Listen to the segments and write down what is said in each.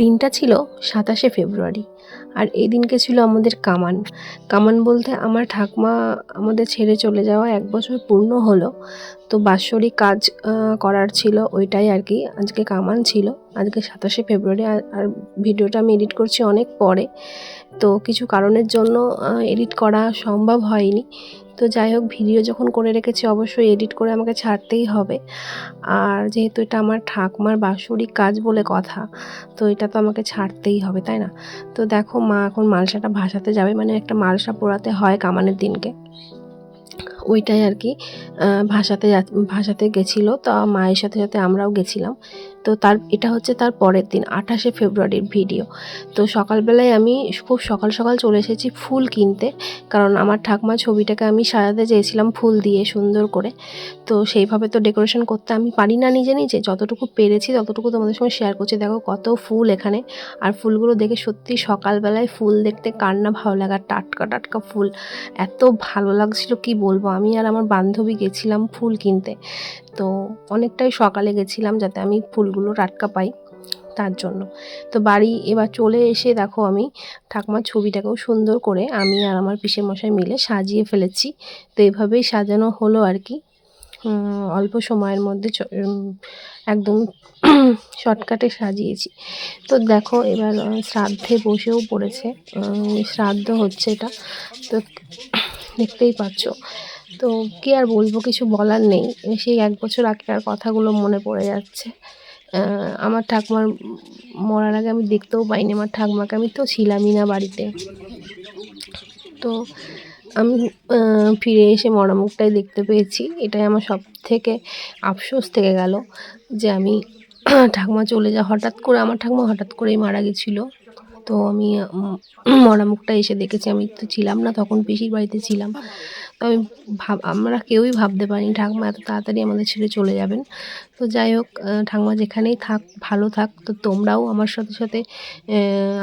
দিনটা ছিল সাতাশে ফেব্রুয়ারি, আর এই দিনকে ছিল আমাদের কামান। কামান বলতে আমার ঠাকমা আমাদের ছেড়ে চলে যাওয়া এক বছর পূর্ণ হলো, তো বাৎসরিক কাজ করার ছিল ওইটাই আর কি, আজকে কামান ছিল, আজকে সাতাশে ফেব্রুয়ারি, আর ভিডিওটা আমি এডিট করছি অনেক পরে, তো কিছু কারণের জন্য এডিট করা সম্ভব হয়নি তো যাই হোক, ভিডিও যখন করে রেখেছি, অবশ্যই এডিট করে আমাকে ছাড়তেই হবে। আর যেহেতু এটা আমার ঠাকুমার বাৎসরিক কাজ বলে কথা, তো এটা তো আমাকে ছাড়তেই হবে, তাই না? তো দেখো মা এখন মালসাটা ভাসাতে যাবে মানে একটা মালসা পোড়াতে হয় কামানের দিনকে। ওইটাই আর কি যা- ভাসাতে গেছিল, তো মায়ের সাথে সাথে আমরাও গেছিলাম। তো তার, এটা হচ্ছে তার পরের দিন, আঠাশে ফেব্রুয়ারির ভিডিও। তো সকালবেলায় আমি খুব সকাল সকাল চলে এসেছি ফুল কিনতে, কারণ আমার ঠাকমা ছবিটাকে আমি সাজাতে চেয়েছিলাম ফুল দিয়ে সুন্দর করে। তো সেইভাবে তো ডেকোরেশন করতে আমি পারি না নিজে নিজে, যতটুকু পেরেছি ততটুকু তোমাদের সঙ্গে শেয়ার করছি। দেখো কত ফুল এখানে, আর ফুলগুলো দেখে সত্যি সকালবেলায় ফুল দেখতে কার না ভালো লাগে, আর টাটকা টাটকা ফুল। এত ভালো লাগছিল, কি বলব আমি আর আমার বান্ধবী গেছিলাম ফুল কিনতে। তো অনেকটাই সকালে গেছিলাম যাতে আমি ফুলগুলো টাটকা পাই তার জন্য। তো বাড়ি এবার চলে এসে দেখো আমি ঠাকুমার ছবিটাকেও সুন্দর করে আমি আর আমার মশাই মিলে সাজিয়ে ফেলেছি। তো এভাবেই সাজানো হলো আর কি। অল্প সময়ের মধ্যে একদম শর্টকাটে সাজিয়েছি। তো দেখো এবার শ্রাদ্ধে বসেও পড়েছে। শ্রাদ্ধ হচ্ছে এটা। তো দেখতেই পাচ্ছ। তো কি আর বলব, কিছু বলার নেই। সেই এক বছর আগেকার কথাগুলো মনে পড়ে যাচ্ছে। আমার ঠাকুমার মরার আগে আমি দেখতেও পাইনি, আমার ঠাকুমাকে আমি তো ছিলামই না বাড়িতে। তো আমি ফিরে এসে মরামুখটাই দেখতে পেয়েছি। এটাই আমার সব থেকে আফসোস থেকে গেল যে আমি ঠাকুমা চলে যা হঠাৎ করে আমার ঠাকুমা হঠাৎ করেই মারা গেছিল। তো আমি মরামুখটা এসে দেখেছি। আমি তো ছিলাম না, তখন পিসির বাড়িতে ছিলাম। আমি ভাব, আমরা কেউই ভাবতে পারিনি ঠাকুমা এত তাড়াতাড়ি আমাদের ছেড়ে চলে যাবেন। তো যাই হোক ঠাকুমা যেখানেই থাক, ভালো থাক। তো তোমরাও আমার সাথে সাথে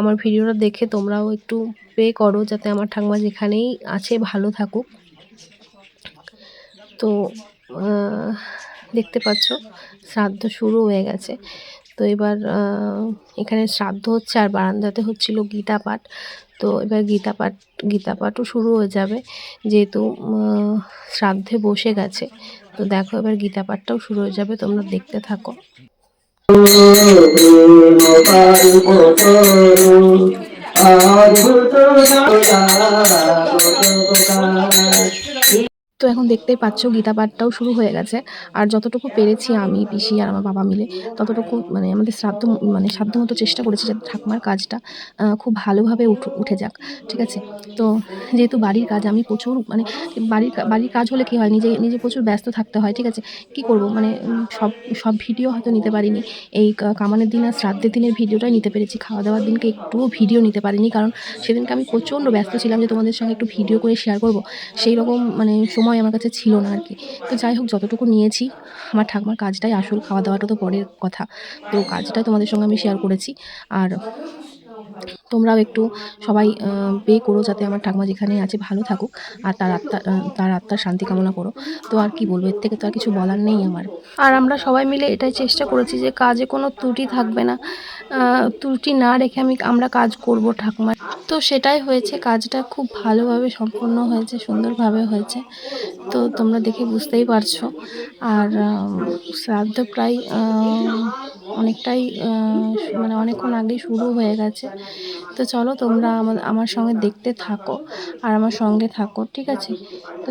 আমার ভিডিওটা দেখে তোমরাও একটু পে করো যাতে আমার ঠাকুমা যেখানেই আছে ভালো থাকুক। তো দেখতে পাচ্ছ, শ্রাদ্ধ শুরু হয়ে গেছে। তো এবার এখানে শ্রাদ্ধ হচ্ছে আর বারান্দাতে হচ্ছিল গীতা পাঠ। তো এবার গীতা পাঠ গীতা পাঠও শুরু হয়ে যাবে যেহেতু শ্রাদ্ধে বসে গেছে তো দেখো এবার গীতা পাঠটাও শুরু হয়ে যাবে তোমরা দেখতে থাকো তো এখন দেখতেই পাচ্ছ গীতা পাঠটাও শুরু হয়ে গেছে। আর যতটুকু পেরেছি আমি, পিসি আর আমার বাবা মিলে, ততটুকু মানে আমাদের শ্রাদ্ধ মানে সাধ্য মতো চেষ্টা করেছি যাতে ঠাকুমার কাজটা খুব ভালোভাবে উঠে যাক, ঠিক আছে? তো যেহেতু বাড়ির কাজ, আমি প্রচুর মানে বাড়ির বাড়ির কাজ হলে কী হয়, নিজে নিজে প্রচুর ব্যস্ত থাকতে হয়, ঠিক আছে? কি করব? মানে সব সব ভিডিও হয়তো নিতে পারিনি। এই কামানের দিন আর শ্রাদ্ধের দিনের ভিডিওটাই নিতে পেরেছি। খাওয়া দাওয়ার দিনকে একটুও ভিডিও নিতে পারিনি, কারণ সেদিনকে আমি প্রচণ্ড ব্যস্ত ছিলাম যে তোমাদের সঙ্গে একটু ভিডিও করে শেয়ার করব। সেই রকম মানে সময় আমার কাছে ছিল না আর কি। তো যাই হোক, যতটুকু নিয়েছি, আমার ঠাকুমার কাজটাই আসল খাওয়া দাওয়াটা তো পরের কথা। তো কাজটাই তোমাদের সঙ্গে আমি শেয়ার করেছি। আর তোমরাও একটু সবাই পে করো যাতে আমার ঠাকুমা যেখানে আছে ভালো থাকুক, আর তার আত্মা তার আত্মার শান্তি কামনা করো। তো আর কি বলব, এর থেকে তো আর কিছু বলার নেই আমার। আর আমরা সবাই মিলে এটাই চেষ্টা করেছি যে কাজে কোনো ত্রুটি থাকবে না। ত্রুটি না রেখে আমি, আমরা কাজ করব ঠাকুমার। তো সেটাই হয়েছে, কাজটা খুব ভালোভাবে সম্পন্ন হয়েছে, সুন্দরভাবে হয়েছে। তো তোমরা দেখে বুঝতেই পারছ। আর শ্রাদ্ধ প্রায় অনেকটাই মানে অনেকক্ষণ আগেই শুরু হয়ে গেছে তো চলো তোমরা আমার সঙ্গে দেখতে থাকো আর আমার সঙ্গে থাকো ঠিক আছে তো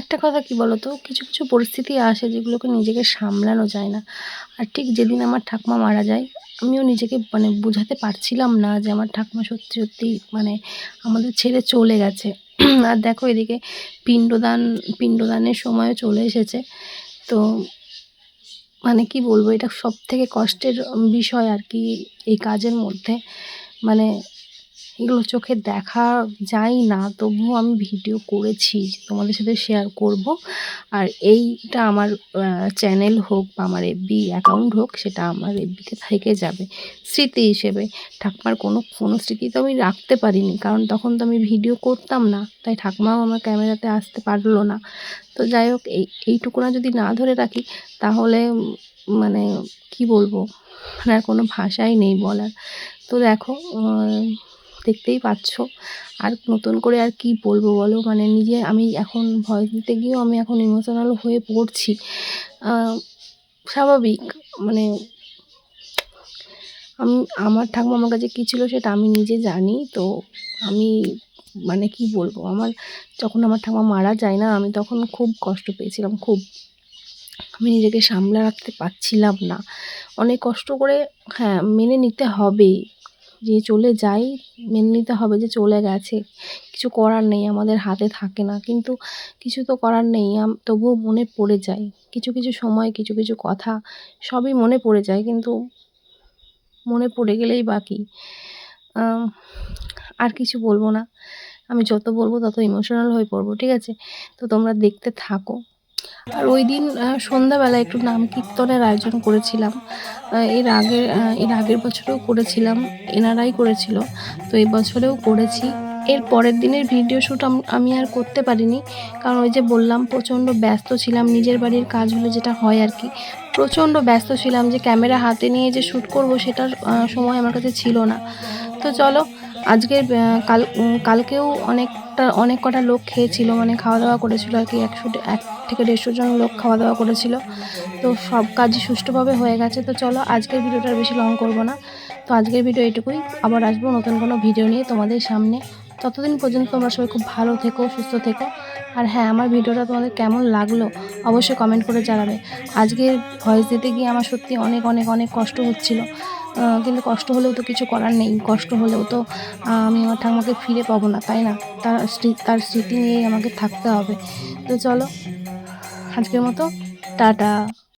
একটা কথা কি বলতো? কিছু কিছু পরিস্থিতি আসে যেগুলোকে নিজেকে সামলানো যায় না। আর ঠিক যেদিন আমার ঠাকুমা মারা যায়, আমিও নিজেকে মানে বোঝাতে পারছিলাম না যে আমার ঠাকুমা সত্যি সত্যি মানে আমাদের ছেড়ে চলে গেছে। আর দেখো এদিকে পিণ্ডদান, পিণ্ডদানের সময়ও চলে এসেছে। তো মানে কি বলব? এটা সব থেকে কষ্টের বিষয় আর কি এই কাজের মধ্যে। মানে এগুলো চোখে দেখা যায় না, তবুও আমি ভিডিও করেছি তোমাদের সাথে শেয়ার করব। আর এইটা আমার চ্যানেল হোক বা আমার এফবি অ্যাকাউন্ট হোক, সেটা আমার এফবিতে থেকে যাবে। স্মৃতি হিসেবে। ঠাকুমার কোনো কোনো স্মৃতি তো আমি রাখতে পারিনি, কারণ তখন তো আমি ভিডিও করতাম না, তাই ঠাকুমাও আমার ক্যামেরাতে আসতে পারল না। তো যাই হোক, এই, এইটুকুনা যদি না ধরে রাখি, তাহলে মানে কি বলব? মানে আর কোনো ভাষাই নেই বলার। তো দেখো দেখতেই পাচ্ছ। আর নতুন করে আর কি বলব বলো? মানে নিজে আমি এখন ভয়েস দিতে গিয়েও আমি এখন ইমোশনাল হয়ে পড়ছি। স্বাভাবিক। মানে আমি, আমার ঠাকুমা আমার কাছে কী ছিল সেটা আমি নিজে জানি। তো আমি মানে কি বলব? আমার যখন আমার ঠাকুমা মারা যায় না, আমি তখন খুব কষ্ট পেয়েছিলাম, খুব। আমি নিজেকে সামলে রাখতে পারছিলাম না। অনেক কষ্ট করে হ্যাঁ মেনে নিতে হবে। যে চলে যাই, মেনে নিতে হবে যে চলে গেছে। কিছু করার নেই, আমাদের হাতে থাকে না। কিন্তু কিছু তো করার নেই তবুও মনে পড়ে যায়। কিছু কিছু সময়, কিছু কিছু কথা, সবই মনে পড়ে যায়, কিন্তু মনে পড়ে গেলেই বাকি আর কিছু বলব না। আমি যত বলব তত ইমোশনাল হয়ে পড়ব, ঠিক আছে? তো তোমরা দেখতে থাকো। আর ওই দিন সন্ধ্যাবেলা একটু নাম কীর্তনের আয়োজন করেছিলাম। এর আগের এর আগের বছরেও করেছিলাম, এনারাই করেছিল। তো এই বছরেও করেছি। এর পরের দিনের ভিডিও শ্যুট আমি আর করতে পারিনি। কারণ ওই যে বললাম, প্রচণ্ড ব্যস্ত ছিলাম। নিজের বাড়ির কাজ হলে যেটা হয় আর কি। প্রচণ্ড ব্যস্ত ছিলাম যে ক্যামেরা হাতে নিয়ে যে শ্যুট করব সেটার সময় আমার কাছে ছিল না। তো চলো, আজকের কাল কালকেও অনেকটা, অনেক কটা লোক খেয়েছিল মানে খাওয়া দাওয়া করেছিল আর কি একশো এক থেকে দেড়শো জন লোক খাওয়া দাওয়া করেছিল। তো সব কাজই সুষ্ঠুভাবে হয়ে গেছে। তো চলো, আজকের ভিডিওটা বেশি লং করব না। তো আজকের ভিডিও এটুকুই আবার আসব নতুন কোনো ভিডিও নিয়ে তোমাদের সামনে। ততদিন পর্যন্ত তোমরা সবাই খুব ভালো থেকো, সুস্থ থেকো। আর হ্যাঁ আমার ভিডিওটা তোমাদের কেমন লাগল অবশ্যই কমেন্ট করে জানাবে। আজকে ভয়েস দিতে গিয়ে আমার সত্যি অনেক অনেক অনেক কষ্ট হচ্ছিল। কিন্তু কষ্ট হলেও তো কিছু করার নেই। কষ্ট হলেও তো আমি আমার ঠাকুমাকে ফিরে পাবো না, তাই না? তার তার স্মৃতি নিয়েই আমাকে থাকতে হবে। তো চলো আজকের মতো টাটা।